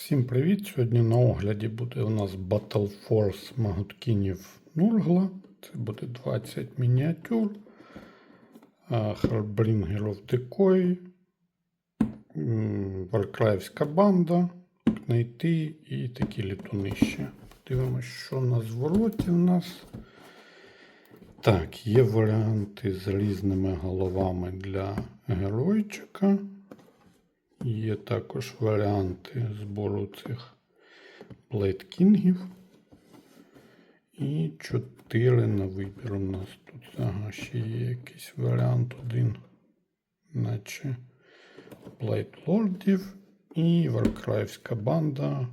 Всім привіт! Сьогодні на огляді буде у нас Battle Force Магуткінів Нургла. Це буде 20 мініатюр. Of Decoy, Варкраївська банда, Кнайти і такі літунища. Дивимося, що на звороті у нас. Так, є варіанти з різними головами для геройчика. Є також варіанти збору цих плейткінгів. І 4 на вибір у нас тут. Ага, ще є якийсь варіант один, наче плейтлордів і Варкраївська банда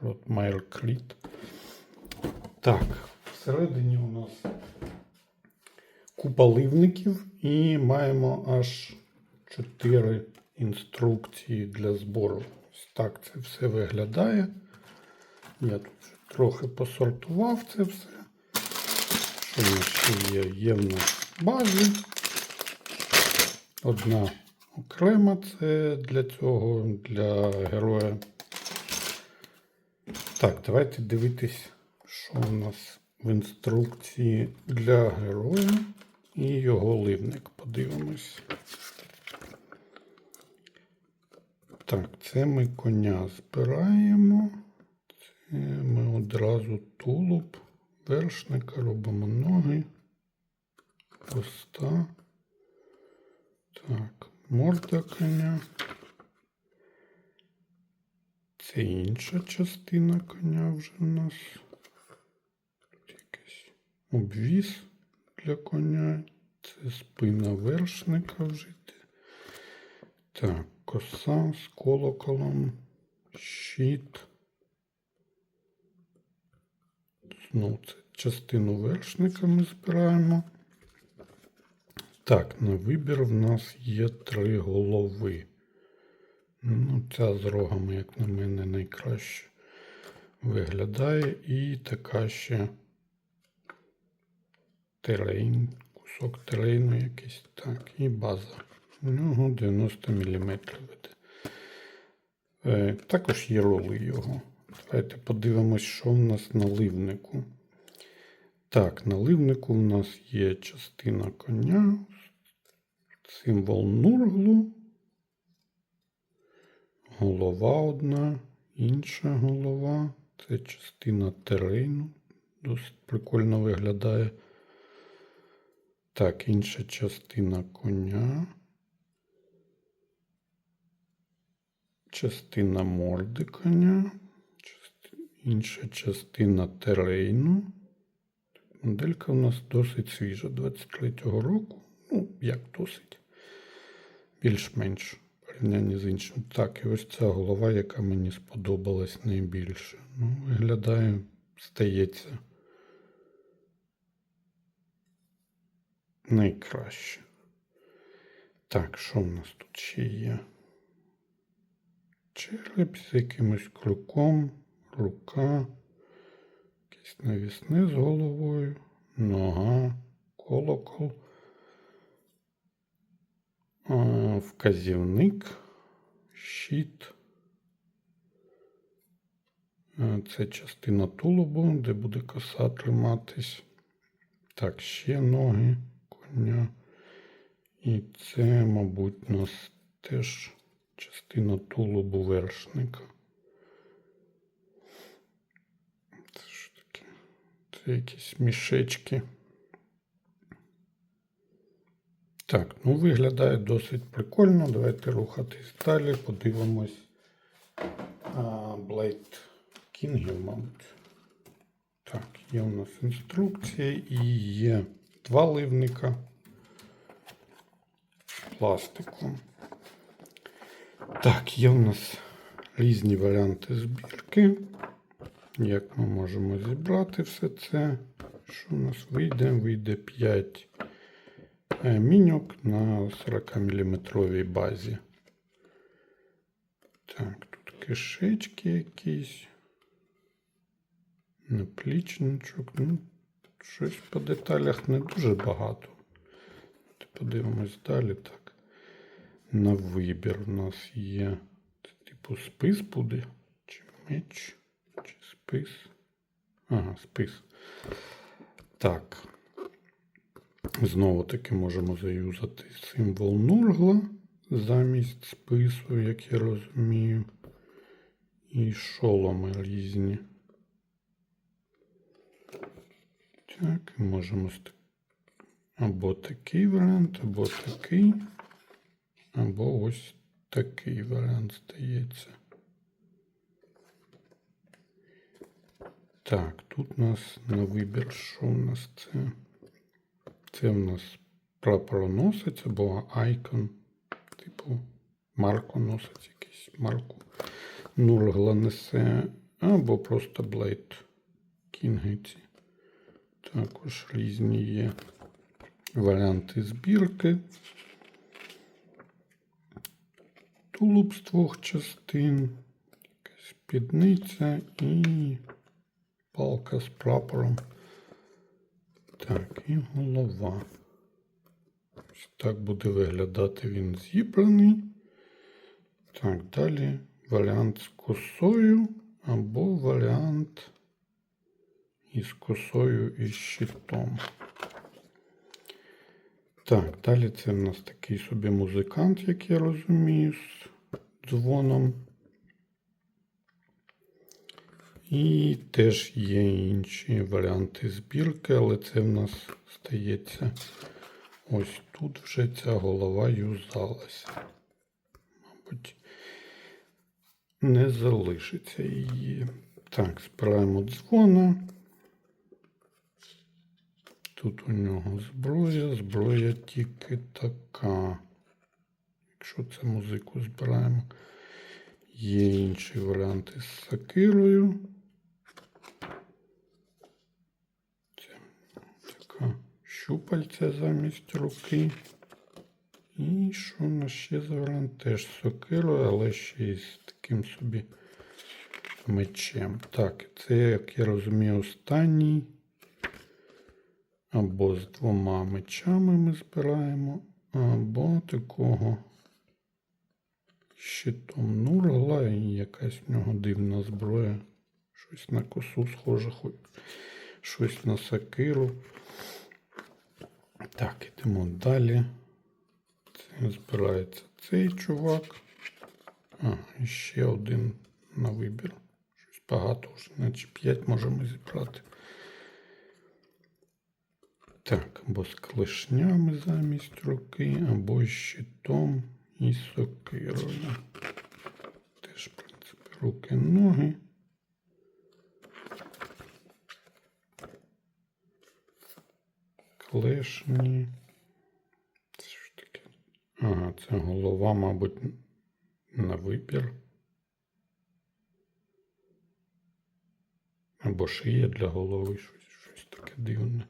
Ротмейл Кріт. Так, всередині у нас купа ливників і маємо аж 4 інструкції для збору. Ось так це все виглядає. Я тут трохи посортував це все. Що в нас ще є? Є в нас базі. Одна окрема це для цього, для героя. Так, давайте дивитись, що у нас в інструкції для героя і його ливник. Подивимось. Так, це ми коня збираємо. Це ми одразу тулуб, вершника, робимо ноги, хвоста. Так, морда коня. Це інша частина коня вже в нас. Тут якийсь обвіз для коня. Це спина вершника вже. Так, коса з колоколом, щит. Знову це частину вершника ми збираємо. Так, на вибір в нас є три голови. Ну, ця з рогами, як на мене, найкраще виглядає. І така ще терейн, кусок терейну якийсь. Так, і база. У нього 90 мм веде. Е, також є роли його. Давайте подивимось, що в нас на ливнику. Так, на ливнику в нас є частина коня, символ Нурглу, голова одна, інша голова. Це частина терейну. Досить прикольно виглядає. Так, інша частина коня. Частина морди коня, інша частина терейну. Моделька у нас досить свіжа 23-го року. Ну, як досить. Більш-менш порівнянні з іншим. Так, і ось ця голова, яка мені сподобалась найбільше. Ну, виглядає, стається найкраще. Так, що в нас тут ще є? Череп з якимось крюком, рука, якесь навісне з головою, нога, колокол, вказівник, щит. Це частина тулубу, де буде коса триматись. Так, ще ноги коня. І це, мабуть, нас теж частина тулубу вершника. Це що таке? Це якісь мішечки. Так, ну виглядає досить прикольно. Давайте рухатись далі, подивимось. Блейд Кінгів, мабуть. Так, є у нас інструкція і є два ливника з пластиком. Так, є у нас різні варіанти збірки. Як ми можемо зібрати все це? Що у нас вийде? Вийде 5 е, міньок на 40 мм базі. Так, тут кишечки якісь. Наплічничок. Ну, щось по деталях не дуже багато. Подивимось далі. Так. На вибір у нас є. Це, типу спис буде. Чи Меч чи спис. Ага, спис. Так. Знову таки можемо заюзати символ Нургла замість спису, як я розумію. І шоломи різні. Так, можемо або такий варіант, або такий, або ось такий варіант здається. Так, тут у нас на вибір, що у нас це? Це в нас прапороносець або айкон, типу марконосець якийсь марку. Нургла несе, або просто Блейд Кінгиці. Також різні є варіанти збірки. Тулуб з двох частин, спідниця і палка з прапором. Так, і голова. Ось так буде виглядати він зібраний. Так, далі варіант з косою або варіант із косою і щитом. Так, далі це в нас такий собі музикант, як я розумію, з дзвоном. І теж є інші варіанти збірки, але це в нас стається ось тут вже ця голова юзалася. Мабуть, не залишиться її. Так, збираємо дзвона. Тут у нього зброя, зброя тільки така. Якщо це музику збираємо. Є інші варіанти з сакирою. Це така щупальця замість руки. І що у нас ще за варіант? Теж з сокирою, але ще й з таким собі мечем. Так, це, як я розумію, останній. Або з двома мечами ми збираємо, або такого щитом Нургла і якась в нього дивна зброя. Щось на косу схоже, щось на сакиру. Так, ідемо далі. Це збирається цей чувак. А, і ще один на вибір. Щось багато вже, наче 5 можемо зібрати. Так, або з клешнями замість руки, або щитом і сокирою. Теж, в принципі, руки, ноги. Клешні. Це що таке? Ага, це голова, мабуть, на вибір. Або шия для голови, щось, щось таке дивне.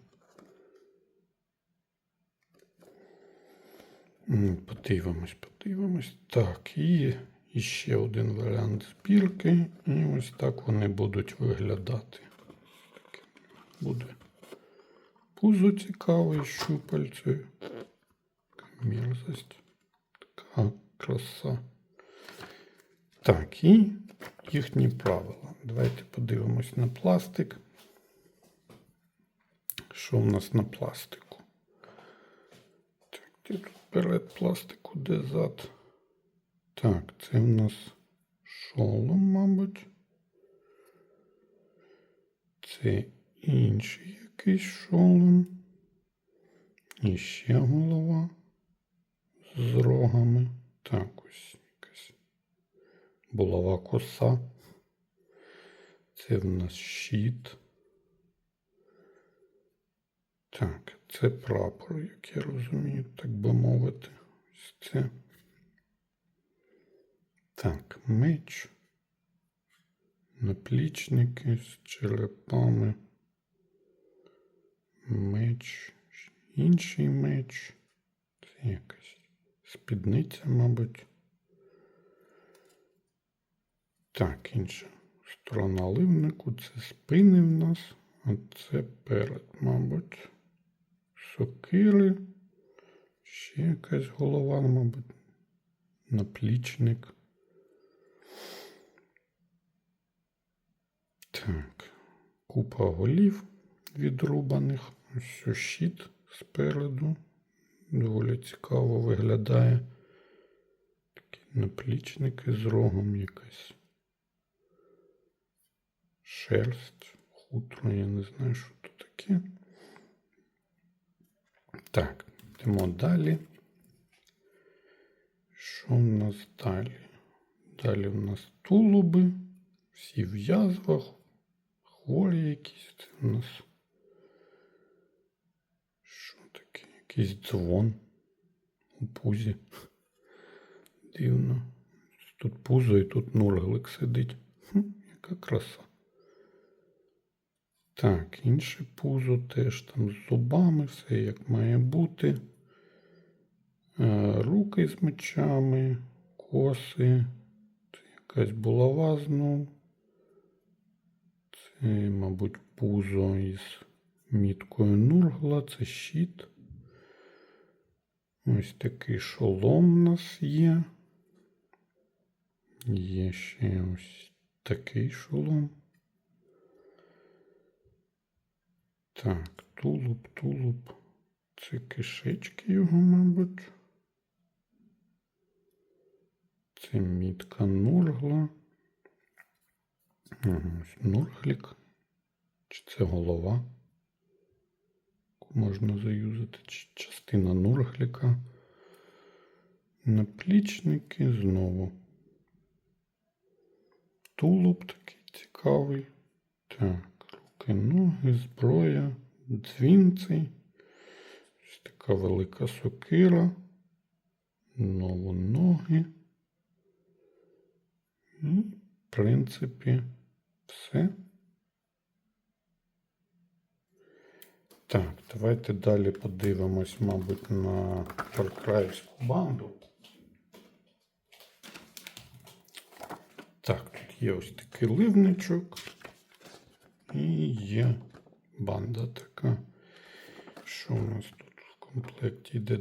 Подивимось, подивимось. Так, і, ще один варіант збірки. І ось так вони будуть виглядати. Буде пузо цікаве з щупальцею. Така Така краса. Так, і їхні правила. Давайте подивимось на пластик. Що в нас на пластику? Так, де тут перед пластику, де зад? Так, це в нас шолом, мабуть. Це інший якийсь шолом. І ще голова з рогами. Так, ось якась булава коса. Це в нас щит. Так, це прапор, як я розумію, так би мовити. Ось це. Так, меч. Наплічники з черепами. Меч. Інший меч. Це якась спідниця, мабуть. Так, інша сторона ливнику. Це спини в нас. А це перед, мабуть. Сокири. Ще якась голова, мабуть. Наплічник. Так, купа голів відрубаних. Ось щит спереду. Доволі цікаво виглядає. Такі наплічники з рогом якась. Шерсть, хутро, я не знаю, що це таке. Так, йдемо далі. Що в нас далі? Далі в нас тулуби, всі в язвах, хворі якісь. Це в нас. Що таке? Якийсь дзвон у пузі. Дивно. Тут пузо і тут нурглик сидить. Хм, яка краса. Так, інше пузо теж там з зубами, все як має бути. Е, Руки з мечами, коси. Це якась булава знов. Це, мабуть, пузо із міткою Нургла, це щит. Ось такий шолом у нас є. Є ще ось такий шолом. Так, тулуб, тулуб. Це кишечки його, мабуть. Це мітка Нургла. Ага, Нурглік. Чи це голова? Можна заюзати частина Нургліка. Наплічники знову. Тулуб такий цікавий. Так, руки, ноги, зброя, дзвінці. Ось така велика сокира. Знову ноги. І, в принципі, все. Так, давайте далі подивимось, мабуть, на Фаркраївську банду. Так, тут є ось такий ливничок. І є банда така. Що у нас тут в комплекті йде?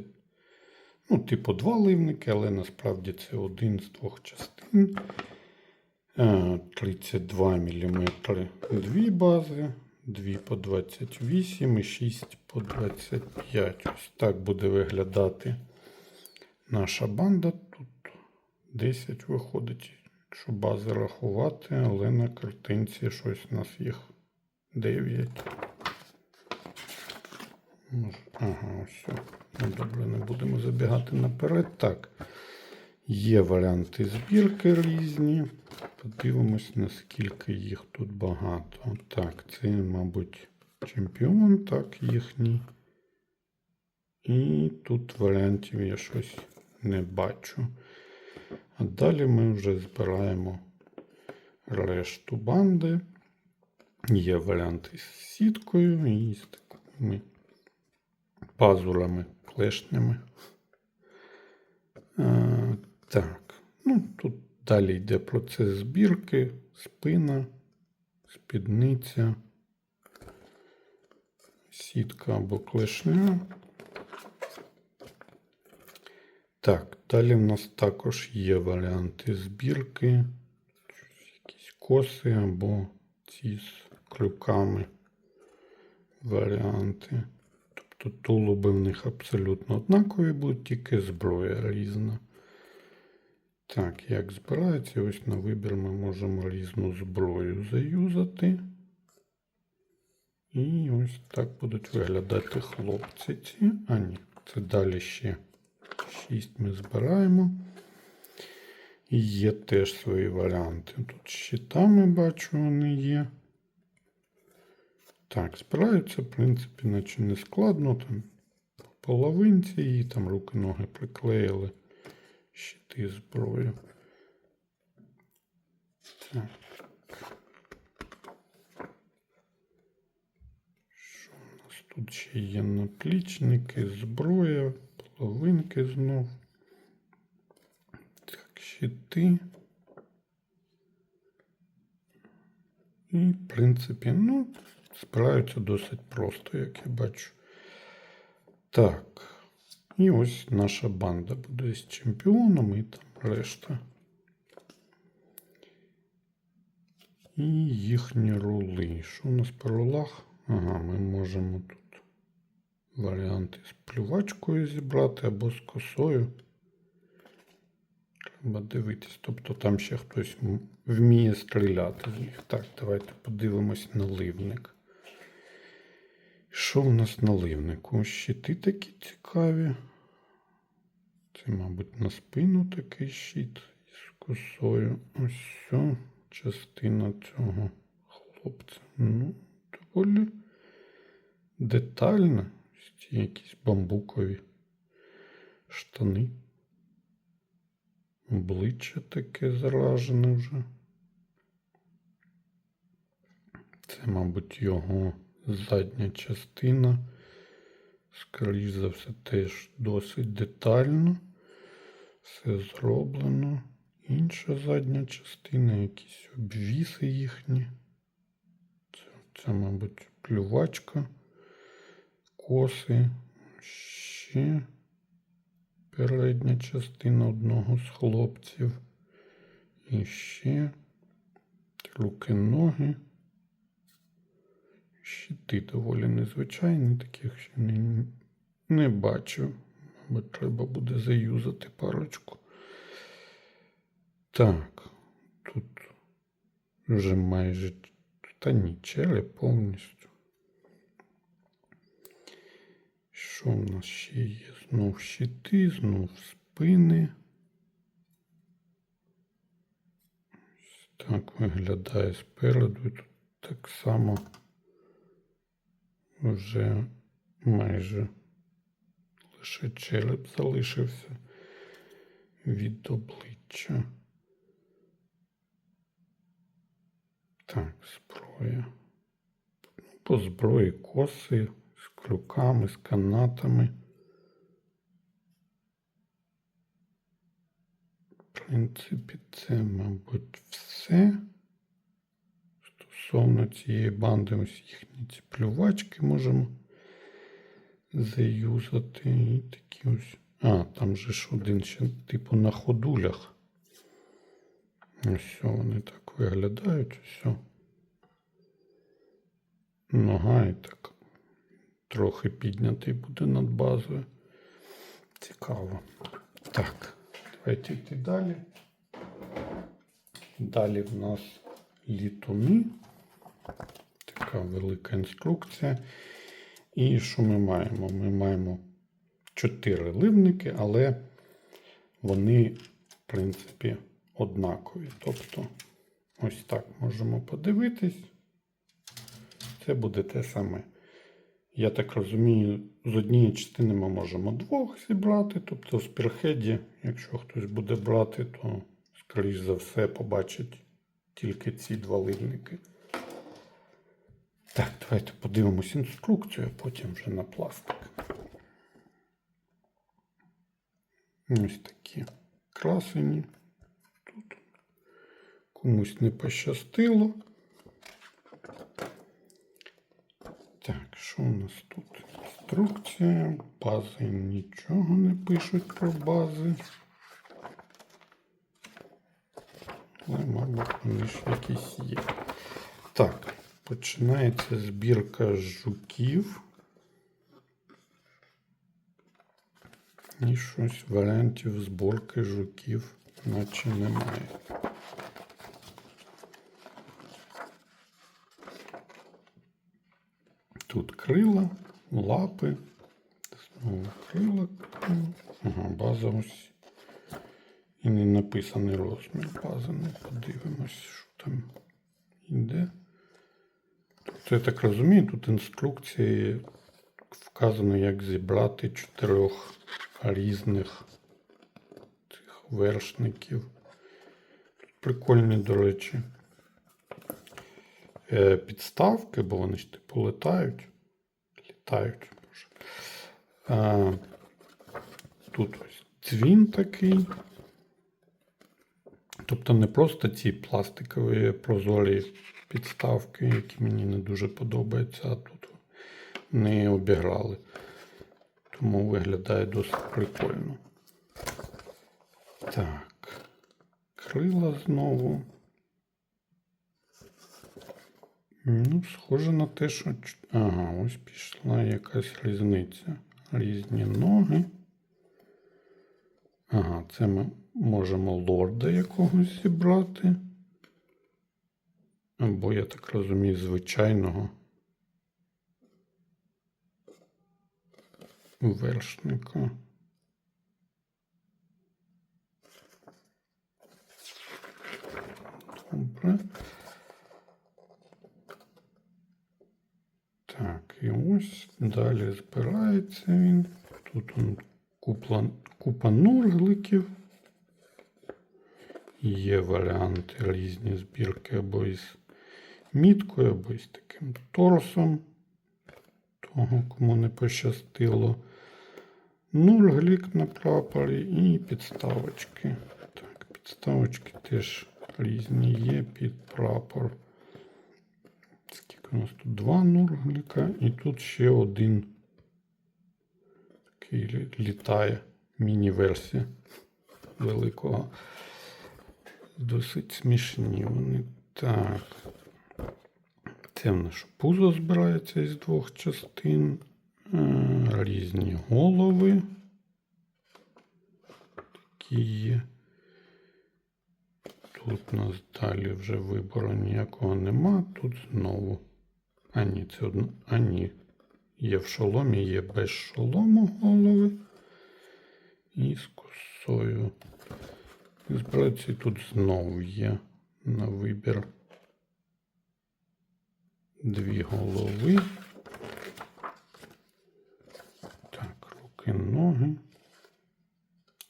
Ну, типу, два ливники, але насправді це один з двох частин. Е, 32 мм дві бази, дві по 28 і 6 по 25. Ось так буде виглядати наша банда. Тут 10 виходить, якщо бази рахувати, але на картинці щось у нас їх 9. Ага, все. Ну, добре, не будемо забігати наперед. Так. Є варіанти збірки різні. Подивимось, наскільки їх тут багато. Так, це, мабуть, чемпіон, так, їхній. І тут варіантів я щось не бачу. А далі ми вже збираємо решту банди. Є варіанти з сіткою і з такими пазурами, клешнями. А, так, ну тут далі йде процес збірки, спина, спідниця, сітка або клешня. Так, далі в нас також є варіанти збірки, якісь коси або ці з крюками варіанти. Тобто тулуби в них абсолютно однакові будуть, тільки зброя різна. Так, як збирається, ось на вибір ми можемо різну зброю заюзати. І ось так будуть виглядати хлопці ці. А ні, це далі ще 6 ми збираємо. І є теж свої варіанти. Тут щитами бачу, вони є. Так, збираються, в принципі, наче не складно. Там по половинці і там руки-ноги приклеїли щити зброю. Так. Що у нас тут ще є наплічники, зброя, половинки знов. Так, щити. І, в принципі, ну, збираються досить просто, як я бачу. Так. І ось наша банда буде з чемпіоном і там решта. І їхні рули. Що у нас по рулах? Ага, ми можемо тут варіанти з плювачкою зібрати або з косою. Треба дивитись. Тобто там ще хтось вміє стріляти з них. Так, давайте подивимось наливник. Що в нас наливнику? Щити такі цікаві. Це, мабуть, на спину такий щит із косою. Ось все, частина цього хлопця. Ну, доволі детальна. Ось ці якісь бамбукові штани. Обличчя таке заражене вже. Це, мабуть, його задня частина. Скоріше за все, теж досить детально. Все зроблено. Інша задня частина, якісь обвіси їхні. Це, це мабуть, плювачка, коси. Ще передня частина одного з хлопців. І ще руки, ноги. Щити доволі незвичайні, таких ще не, не бачу. Мабуть, треба буде заюзати парочку. Так, тут вже майже та ні, череп повністю. Що в нас ще є? Знов щити, знов спини. Ось так виглядає спереду. І Тут так само вже майже лише череп залишився від обличчя. Так, зброя. По зброї коси з крюками, з канатами. В принципі, це, мабуть, все. Стосовно цієї банди, ось їхні ці плювачки можемо заюзати. І такі ось. А, там же ж один ще типу на ходулях. Ось вони так виглядають. Все. Нога і так трохи піднятий буде над базою. Цікаво. Так, давайте йти далі. Далі в нас літуни. Така велика інструкція. І що ми маємо? Ми маємо чотири ливники, але вони, в принципі, однакові. Тобто, ось так можемо подивитись. Це буде те саме. Я так розумію, з однієї частини ми можемо двох зібрати. Тобто в спірхеді, якщо хтось буде брати, то, скоріш за все, побачить тільки ці два ливники. Так, давайте подивимось інструкцію, а потім вже на пластик. Ось такі красені. Тут комусь не пощастило. Так, що у нас тут? Інструкція. Бази нічого не пишуть про бази. Але, мабуть, вони ж якісь є. Так, починається збірка жуків. І щось варіантів зборки жуків, наче немає. Тут крила, лапи, знову крила. Ага, база ось. І не написаний розмір бази. Ну, подивимось, що там йде. Тобто, я так розумію, тут інструкції вказано, як зібрати чотирьох різних цих вершників. Тут прикольні, до речі, е, підставки, бо вони ж типу летають. Літають. Боже. А, тут ось дзвін такий. Тобто не просто ці пластикові прозорі підставки, які мені не дуже подобаються, а тут не обіграли. Тому виглядає досить прикольно. Так. Крила знову. Ну, схоже на те, що. Ага, ось пішла якась різниця. Різні ноги. Ага, це ми можемо лорда якогось зібрати. Або, я так розумію, звичайного вершника. Добре. Так, і ось далі збирається він. Тут он купла, купа нургликів. Є варіанти різні збірки або із міткою, або із таким торсом. Того, кому не пощастило. Нурглік на прапорі і підставочки. Так, підставочки теж різні є під прапор. Скільки у нас тут два нургліка, і тут ще один такий літає міні-версія великого. Досить смішні вони. Так. В нас пузо збирається із двох частин. Е, Різні голови. Такі є. Тут у нас далі вже вибору ніякого нема. Тут знову. А ні, це одно. А ні. Є в шоломі, є без шолому голови. І з косою. Збирається тут знову є на вибір дві голови. Так, руки, ноги.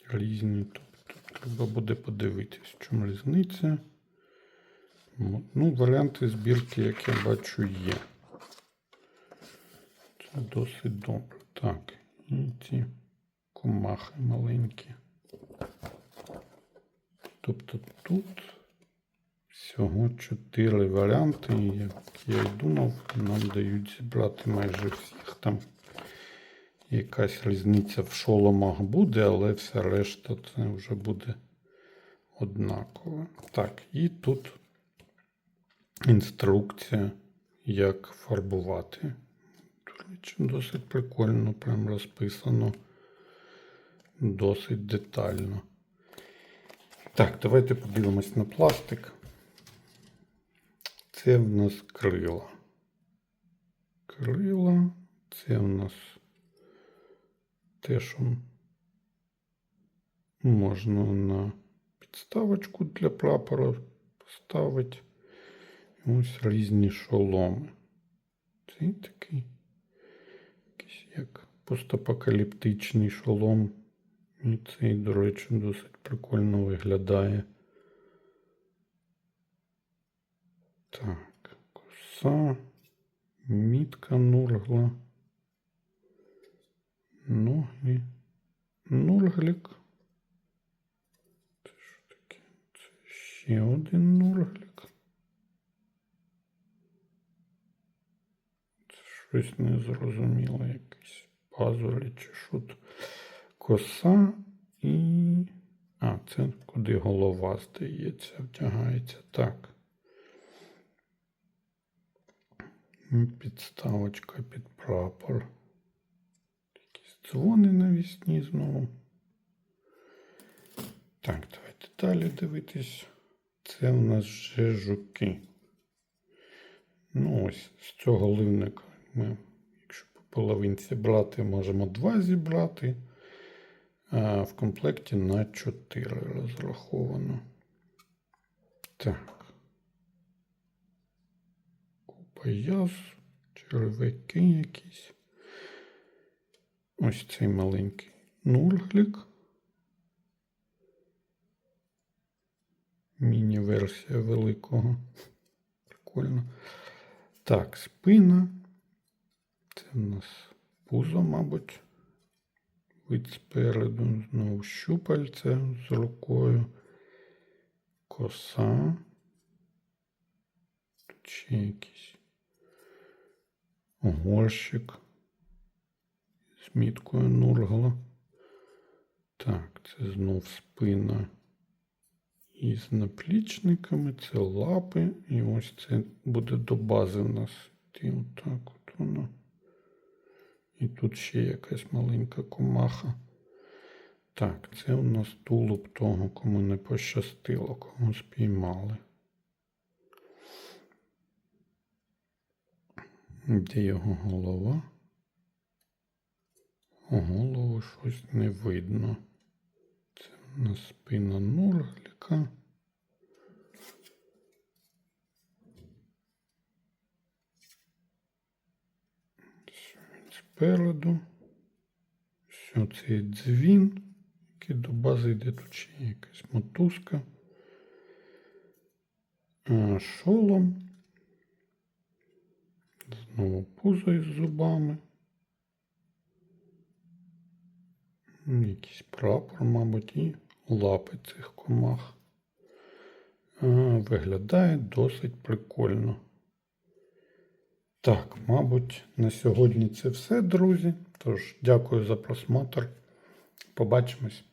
Різні. Тобто треба буде подивитись, в чому різниця. Ну, варіанти збірки, як я бачу, є. Це досить добре. Так, і ці комахи маленькі. Тобто тут всього чотири варіанти, як я й думав, нам дають зібрати майже всіх. Там якась різниця в шоломах буде, але вся решта це вже буде однаково. Так, і тут інструкція, як фарбувати. Речі, досить прикольно, прям розписано. Досить детально. Так, давайте подивимось на пластик. Це в нас крила. Крила. Це в нас те, що можна на підставочку для прапора поставити. Ось різні шоломи. Цей такий якийсь як постапокаліптичний шолом. І цей, до речі, досить прикольно виглядає. Так, коса, мітка нургла, ноги, нурглік. Це що таке? Це ще один нурглік. Це щось незрозуміло, якийсь пазурі чи що. Коса і. А, це куди голова, здається, втягається. Так. І Підставочка під прапор. Якісь дзвони навісні знову. Так, давайте далі дивитись. Це у нас вже жуки. Ну, ось з цього ливника ми, якщо по половинці брати, можемо два зібрати. А в комплекті на 4 розраховано. Так. Купа яз, червяки якісь. Ось цей маленький нурглік. Міні-версія великого. Прикольно. Так, спина. Це в нас пузо, мабуть. Вид спереду, знову щупальце з рукою, коса. Тут ще якийсь горщик з міткою нургла. Так, це знов спина із наплічниками, це лапи. І ось це буде до бази в нас. І отак от воно. І тут ще якась маленька комаха. Так, це у нас тулуб того, кому не пощастило, кому спіймали. Де його голова? Голову щось не видно. Це у нас спина нургліка. Спереду. Що цей дзвін, який до бази йде тут ще якась мотузка. Шолом. Знову пузо із зубами. Якийсь прапор, мабуть, і лапи цих комах. Виглядає досить прикольно. Так, мабуть, на сьогодні це все, друзі. Тож, дякую за просмотр. Побачимось.